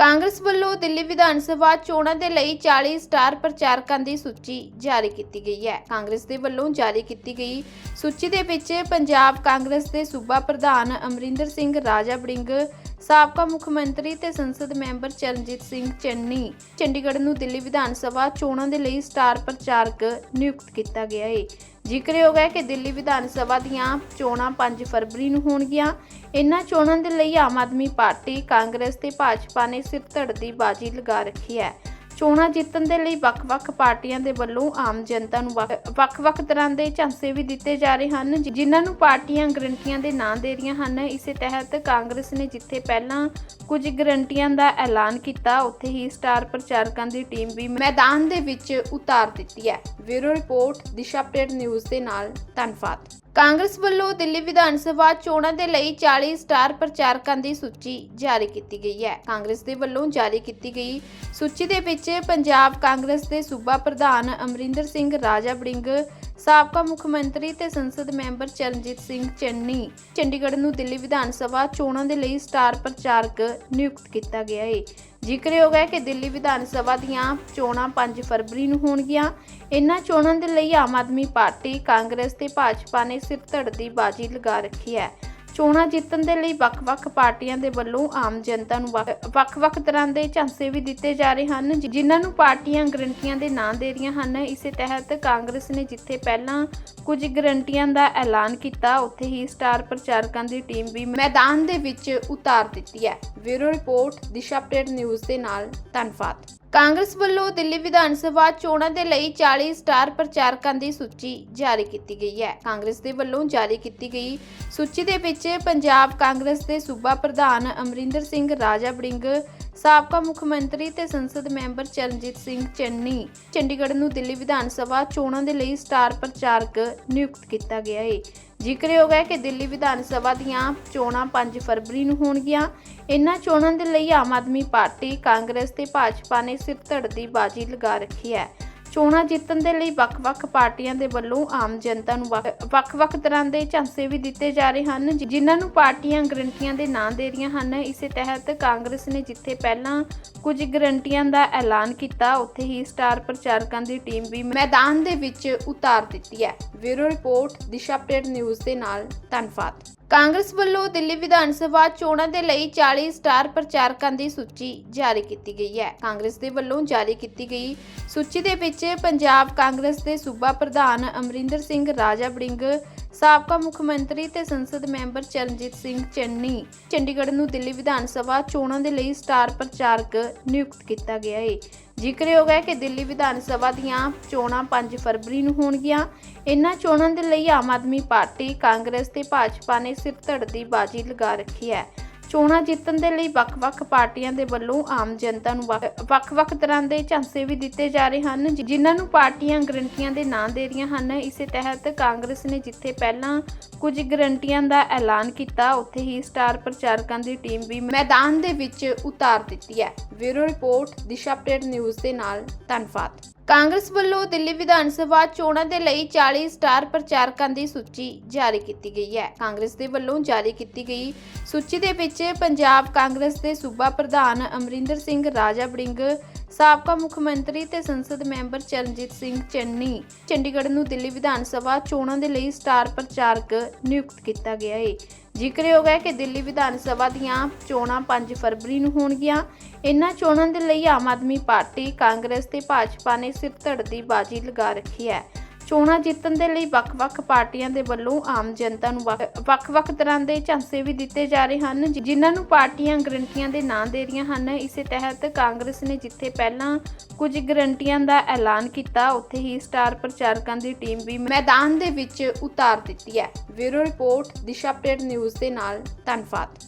ਕਾਂਗਰਸ ਵੱਲੋਂ ਦਿੱਲੀ ਵਿਧਾਨ ਸਭਾ ਚੋਣਾਂ ਦੇ ਲਈ 40 ਸਟਾਰ ਪ੍ਰਚਾਰਕਾਂ ਦੀ ਸੂਚੀ ਜਾਰੀ ਕੀਤੀ ਗਈ ਹੈ। ਕਾਂਗਰਸ ਦੇ ਵੱਲੋਂ ਜਾਰੀ ਕੀਤੀ ਗਈ ਸੂਚੀ ਦੇ ਵਿੱਚ ਪੰਜਾਬ ਕਾਂਗਰਸ ਦੇ ਸੂਬਾ ਪ੍ਰਧਾਨ ਅਮਰਿੰਦਰ ਸਿੰਘ, ਰਾਜਾ ਬੜਿੰਗ, ਸਾਬਕਾ ਮੁੱਖ ਮੰਤਰੀ ਤੇ ਸੰਸਦ ਮੈਂਬਰ ਚਰਨਜੀਤ ਸਿੰਘ ਚੰਨੀ, ਚੰਡੀਗੜ੍ਹ ਨੂੰ ਦਿੱਲੀ ਵਿਧਾਨ ਸਭਾ ਚੋਣਾਂ ਦੇ ਲਈ ਸਟਾਰ ਪ੍ਰਚਾਰਕ ਨਿਯੁਕਤ ਕੀਤਾ ਗਿਆ ਹੈ ਜ਼ਿਕਰਯੋਗ ਹੈ ਕਿ ਦਿੱਲੀ ਵਿਧਾਨ ਸਭਾ ਦੀਆਂ ਚੋਣਾਂ 5 ਫਰਵਰੀ ਨੂੰ ਹੋਣਗੀਆਂ। ਇਨ੍ਹਾਂ ਚੋਣਾਂ ਦੇ ਲਈ ਆਮ ਆਦਮੀ ਪਾਰਟੀ ਕਾਂਗਰਸ ਤੇ ਭਾਜਪਾ ਨੇ ਸਿਰ ਧੜ ਦੀ ਬਾਜੀ ਲਗਾ ਰੱਖੀ ਹੈ। ਚੋਣਾਂ ਜਿੱਤਣ ਦੇ ਲਈ ਵੱਖ-ਵੱਖ ਪਾਰਟੀਆਂ ਦੇ ਵੱਲੋਂ ਆਮ ਜਨਤਾ ਨੂੰ ਵੱਖ- ਵੱਖ-ਵੱਖ ਤਰ੍ਹਾਂ ਦੇ ਝਾਂਸੇ ਵੀ ਦਿੱਤੇ ਜਾ ਰਹੇ ਹਨ ਜਿਨ੍ਹਾਂ ਨੂੰ ਪਾਰਟੀਆਂ ਗਰੰਟੀਆਂ ਦੇ ਨਾਂ ਦੇ ਰਹੀਆਂ ਹਨ। ਇਸੇ ਤਹਿਤ ਕਾਂਗਰਸ ਨੇ ਜਿੱਥੇ ਪਹਿਲਾਂ ਕੁਝ ਗਰੰਟੀਆਂ ਦਾ ਐਲਾਨ ਕੀਤਾ, ਉੱਥੇ ਹੀ ਸਟਾਰ ਪ੍ਰਚਾਰਕਾਂ ਦੀ ਟੀਮ ਵੀ ਮੈਦਾਨ ਦੇ ਵਿੱਚ ਉਤਾਰ ਦਿੱਤੀ ਹੈ। Bureau report, Disha update news ਦੇ ਨਾਲ ਧੰਨਵਾਦ। ਕਾਂਗਰਸ ਵੱਲੋਂ ਦਿੱਲੀ ਵਿਧਾਨ ਸਭਾ ਚੋਣਾਂ ਦੇ ਲਈ 40 ਸਟਾਰ ਪ੍ਰਚਾਰਕਾਂ ਦੀ ਸੂਚੀ ਜਾਰੀ ਕੀਤੀ ਗਈ ਹੈ। ਕਾਂਗਰਸ ਦੇ ਵੱਲੋਂ ਜਾਰੀ ਕੀਤੀ ਗਈ ਸੂਚੀ ਦੇ ਵਿੱਚ ਪੰਜਾਬ ਕਾਂਗਰਸ ਦੇ ਸੂਬਾ ਪ੍ਰਧਾਨ ਅਮਰਿੰਦਰ ਸਿੰਘ, ਰਾਜਾ ਬੜਿੰਗ, ਸਾਬਕਾ ਮੁੱਖ ਮੰਤਰੀ ਤੇ ਸੰਸਦ ਮੈਂਬਰ ਚਰਨਜੀਤ ਸਿੰਘ ਚੰਨੀ, ਚੰਡੀਗੜ੍ਹ ਨੂੰ ਦਿੱਲੀ ਵਿਧਾਨ ਸਭਾ ਚੋਣਾਂ ਦੇ ਲਈ ਸਟਾਰ ਪ੍ਰਚਾਰਕ ਨਿਯੁਕਤ ਕੀਤਾ ਗਿਆ ਹੈ ਜ਼ਿਕਰਯੋਗ ਹੈ ਕਿ ਦਿੱਲੀ ਵਿਧਾਨ ਸਭਾ ਦੀਆਂ ਚੋਣਾਂ 5 ਫਰਵਰੀ ਨੂੰ ਹੋਣਗੀਆਂ। ਇਨ੍ਹਾਂ ਚੋਣਾਂ ਦੇ ਲਈ ਆਮ ਆਦਮੀ ਪਾਰਟੀ, ਕਾਂਗਰਸ ਤੇ ਭਾਜਪਾ ਨੇ ਸਿਰ ਧੜ ਦੀ ਬਾਜੀ ਲਗਾ ਰੱਖੀ ਹੈ। ਚੋਣਾਂ ਜਿੱਤਣ ਦੇ ਲਈ ਵੱਖ-ਵੱਖ ਪਾਰਟੀਆਂ ਦੇ ਵੱਲੋਂ ਆਮ ਜਨਤਾ ਨੂੰ ਵੱਖ- ਵੱਖ-ਵੱਖ ਤਰ੍ਹਾਂ ਦੇ ਝਾਂਸੇ ਵੀ ਦਿੱਤੇ ਜਾ ਰਹੇ ਹਨ ਜਿਨ੍ਹਾਂ ਨੂੰ ਪਾਰਟੀਆਂ ਗਰੰਟੀਆਂ ਦੇ ਨਾਂ ਦੇ ਰਹੀਆਂ ਹਨ। ਇਸੇ ਤਹਿਤ ਕਾਂਗਰਸ ਨੇ ਜਿੱਥੇ ਪਹਿਲਾਂ ਕੁਝ ਗਰੰਟੀਆਂ ਦਾ ਐਲਾਨ ਕੀਤਾ, ਉੱਥੇ ਹੀ ਸਟਾਰ ਪ੍ਰਚਾਰਕਾਂ ਦੀ ਟੀਮ ਵੀ ਮੈਦਾਨ ਦੇ ਵਿੱਚ ਉਤਾਰ ਦਿੱਤੀ ਹੈ। Bureau report, Disha update news ਦੇ ਨਾਲ ਧੰਨਵਾਦ। ਕਾਂਗਰਸ ਵੱਲੋਂ ਦਿੱਲੀ ਵਿਧਾਨ ਸਭਾ ਚੋਣਾਂ ਦੇ ਲਈ 40 ਸਟਾਰ ਪ੍ਰਚਾਰਕਾਂ ਦੀ ਸੂਚੀ ਜਾਰੀ ਕੀਤੀ ਗਈ ਹੈ। ਕਾਂਗਰਸ ਦੇ ਵੱਲੋਂ ਜਾਰੀ ਕੀਤੀ ਗਈ ਸੂਚੀ ਦੇ ਵਿੱਚ ਪੰਜਾਬ ਕਾਂਗਰਸ ਦੇ ਸੂਬਾ ਪ੍ਰਧਾਨ ਅਮਰਿੰਦਰ ਸਿੰਘ, ਰਾਜਾ ਬੜਿੰਗ, ਸਾਬਕਾ ਮੁੱਖ ਮੰਤਰੀ ਤੇ ਸੰਸਦ ਮੈਂਬਰ ਚਰਨਜੀਤ ਸਿੰਘ ਚੰਨੀ, ਚੰਡੀਗੜ੍ਹ ਨੂੰ ਦਿੱਲੀ ਵਿਧਾਨ ਸਭਾ ਚੋਣਾਂ ਦੇ ਲਈ ਸਟਾਰ ਪ੍ਰਚਾਰਕ ਨਿਯੁਕਤ ਕੀਤਾ ਗਿਆ ਹੈ। ਜ਼ਿਕਰਯੋਗ ਹੈ ਕਿ ਦਿੱਲੀ ਵਿਧਾਨ ਸਭਾ ਦੀਆਂ ਚੋਣਾਂ 5 ਫਰਵਰੀ ਨੂੰ ਹੋਣਗੀਆਂ। ਇਨ੍ਹਾਂ ਚੋਣਾਂ ਦੇ ਲਈ ਆਮ ਆਦਮੀ ਪਾਰਟੀ, ਕਾਂਗਰਸ ਤੇ ਭਾਜਪਾ ਨੇ ਸਿਰ ਧੜ ਦੀ ਬਾਜੀ ਲਗਾ ਰੱਖੀ ਹੈ। ਚੋਣਾਂ ਜਿੱਤਣ ਦੇ ਲਈ ਵੱਖ-ਵੱਖ ਪਾਰਟੀਆਂ ਦੇ ਵੱਲੋਂ ਆਮ ਜਨਤਾ ਨੂੰ ਵੱਖ ਵੱਖ ਤਰ੍ਹਾਂ ਦੇ ਝਾਂਸੇ ਵੀ ਦਿੱਤੇ ਜਾ ਰਹੇ ਹਨ ਜਿਨ੍ਹਾਂ ਨੂੰ ਪਾਰਟੀਆਂ ਗਰੰਟੀਆਂ ਦੇ ਨਾਂ ਦੇ ਰਹੀਆਂ ਹਨ। ਇਸੇ ਤਹਿਤ ਕਾਂਗਰਸ ਨੇ ਜਿੱਥੇ ਪਹਿਲਾਂ ਕੁਝ ਗਰੰਟੀਆਂ ਦਾ ਐਲਾਨ ਕੀਤਾ, ਉੱਥੇ ਹੀ ਸਟਾਰ ਪ੍ਰਚਾਰਕਾਂ ਦੀ ਟੀਮ ਵੀ ਮੈਦਾਨ ਦੇ ਵਿੱਚ ਉਤਾਰ ਦਿੱਤੀ ਹੈ। Bureau report, Disha update news ਦੇ ਨਾਲ ਧੰਨਵਾਦ। ਕਾਂਗਰਸ ਵੱਲੋਂ ਦਿੱਲੀ ਵਿਧਾਨ ਸਭਾ ਚੋਣਾਂ ਦੇ ਲਈ 40 ਸਟਾਰ ਪ੍ਰਚਾਰਕਾਂ ਦੀ ਸੂਚੀ ਜਾਰੀ ਕੀਤੀ ਗਈ ਹੈ। ਕਾਂਗਰਸ ਦੇ ਵੱਲੋਂ ਜਾਰੀ ਕੀਤੀ ਗਈ ਸੂਚੀ ਦੇ ਵਿੱਚ ਪੰਜਾਬ ਕਾਂਗਰਸ ਦੇ ਸੂਬਾ ਪ੍ਰਧਾਨ ਅਮਰਿੰਦਰ ਸਿੰਘ, ਰਾਜਾ ਬੜਿੰਗ, ਸਾਬਕਾ ਮੁੱਖ ਮੰਤਰੀ ਤੇ ਸੰਸਦ ਮੈਂਬਰ ਚਰਨਜੀਤ ਸਿੰਘ ਚੰਨੀ, ਚੰਡੀਗੜ੍ਹ ਨੂੰ ਦਿੱਲੀ ਵਿਧਾਨ ਸਭਾ ਚੋਣਾਂ ਦੇ ਲਈ ਸਟਾਰ ਪ੍ਰਚਾਰਕ ਨਿਯੁਕਤ ਕੀਤਾ ਗਿਆ ਹੈ। ਜ਼ਿਕਰਯੋਗ ਹੈ ਕਿ ਦਿੱਲੀ ਵਿਧਾਨ ਸਭਾ ਦੀਆਂ ਚੋਣਾਂ 5 ਫਰਵਰੀ ਨੂੰ ਹੋਣਗੀਆਂ। ਇਨ੍ਹਾਂ ਚੋਣਾਂ ਦੇ ਲਈ ਆਮ ਆਦਮੀ ਪਾਰਟੀ, ਕਾਂਗਰਸ ਤੇ ਭਾਜਪਾ ਨੇ ਸਿਰ ਧੜ ਦੀ ਬਾਜੀ ਲਗਾ ਰੱਖੀ ਹੈ। ਚੋਣਾਂ ਜਿੱਤਣ ਦੇ ਲਈ ਵੱਖ-ਵੱਖ ਪਾਰਟੀਆਂ ਦੇ ਵੱਲੋਂ ਆਮ ਜਨਤਾ ਨੂੰ ਵੱਖ- ਵੱਖ-ਵੱਖ ਤਰ੍ਹਾਂ ਦੇ ਝਾਂਸੇ ਵੀ ਦਿੱਤੇ ਜਾ ਰਹੇ ਹਨ ਜਿਨ੍ਹਾਂ ਨੂੰ ਪਾਰਟੀਆਂ ਗਰੰਟੀਆਂ ਦੇ ਨਾਂ ਦੇ ਰਹੀਆਂ ਹਨ। ਇਸੇ ਤਹਿਤ ਕਾਂਗਰਸ ਨੇ ਜਿੱਥੇ ਪਹਿਲਾਂ ਕੁਝ ਗਰੰਟੀਆਂ ਦਾ ਐਲਾਨ ਕੀਤਾ, ਉੱਥੇ ਹੀ ਸਟਾਰ ਪ੍ਰਚਾਰਕਾਂ ਦੀ ਟੀਮ ਵੀ ਮੈਦਾਨ ਦੇ ਵਿੱਚ ਉਤਾਰ ਦਿੱਤੀ ਹੈ। Bureau report, Disha update news ਦੇ ਨਾਲ, ਧੰਨਵਾਦ। ਕਾਂਗਰਸ ਵੱਲੋਂ ਦਿੱਲੀ ਵਿਧਾਨ ਸਭਾ ਚੋਣਾਂ ਦੇ ਲਈ 40 ਸਟਾਰ ਪ੍ਰਚਾਰਕਾਂ ਦੀ ਸੂਚੀ ਜਾਰੀ ਕੀਤੀ ਗਈ ਹੈ। ਕਾਂਗਰਸ ਦੇ ਵੱਲੋਂ ਜਾਰੀ ਕੀਤੀ ਗਈ ਸੂਚੀ ਦੇ ਵਿੱਚ ਪੰਜਾਬ ਕਾਂਗਰਸ ਦੇ ਸੂਬਾ ਪ੍ਰਧਾਨ ਅਮਰਿੰਦਰ ਸਿੰਘ, ਰਾਜਾ ਬੜਿੰਗ, ਸਾਬਕਾ ਮੁੱਖ ਮੰਤਰੀ ਤੇ ਸੰਸਦ ਮੈਂਬਰ ਚਰਨਜੀਤ ਸਿੰਘ ਚੰਨੀ, ਚੰਡੀਗੜ੍ਹ ਨੂੰ ਦਿੱਲੀ ਵਿਧਾਨ ਸਭਾ ਚੋਣਾਂ ਦੇ ਲਈ ਸਟਾਰ ਪ੍ਰਚਾਰਕ ਨਿਯੁਕਤ ਕੀਤਾ ਗਿਆ ਹੈ ਜ਼ਿਕਰਯੋਗ ਹੈ ਕਿ ਦਿੱਲੀ ਵਿਧਾਨ ਸਭਾ ਦੀਆਂ ਚੋਣਾਂ 5 ਫਰਵਰੀ ਨੂੰ ਹੋਣਗੀਆਂ। ਇਨ੍ਹਾਂ ਚੋਣਾਂ ਦੇ ਲਈ ਆਮ ਆਦਮੀ ਪਾਰਟੀ ਕਾਂਗਰਸ ਤੇ ਭਾਜਪਾ ਨੇ ਸਿਰ ਧੜ ਦੀ ਬਾਜੀ ਲਗਾ ਰੱਖੀ ਹੈ। ਚੋਣਾਂ ਜਿੱਤਣ ਦੇ ਲਈ ਵੱਖ-ਵੱਖ ਪਾਰਟੀਆਂ ਦੇ ਵੱਲੋਂ ਆਮ ਜਨਤਾ ਨੂੰ ਵੱਖ- ਵੱਖ-ਵੱਖ ਤਰ੍ਹਾਂ ਦੇ ਝਾਂਸੇ ਵੀ ਦਿੱਤੇ ਜਾ ਰਹੇ ਹਨ ਜਿਨ੍ਹਾਂ ਨੂੰ ਪਾਰਟੀਆਂ ਗਰੰਟੀਆਂ ਦੇ ਨਾਂ ਦੇ ਰਹੀਆਂ ਹਨ। ਇਸੇ ਤਹਿਤ ਕਾਂਗਰਸ ਨੇ ਜਿੱਥੇ ਪਹਿਲਾਂ ਕੁਝ ਗਰੰਟੀਆਂ ਦਾ ਐਲਾਨ ਕੀਤਾ, ਉੱਥੇ ਹੀ ਸਟਾਰ ਪ੍ਰਚਾਰਕਾਂ ਦੀ ਟੀਮ ਵੀ ਮੈਦਾਨ ਦੇ ਵਿੱਚ ਉਤਾਰ ਦਿੱਤੀ ਹੈ। Bureau report, Disha update news ਦੇ ਨਾਲ, ਧੰਨਵਾਦ।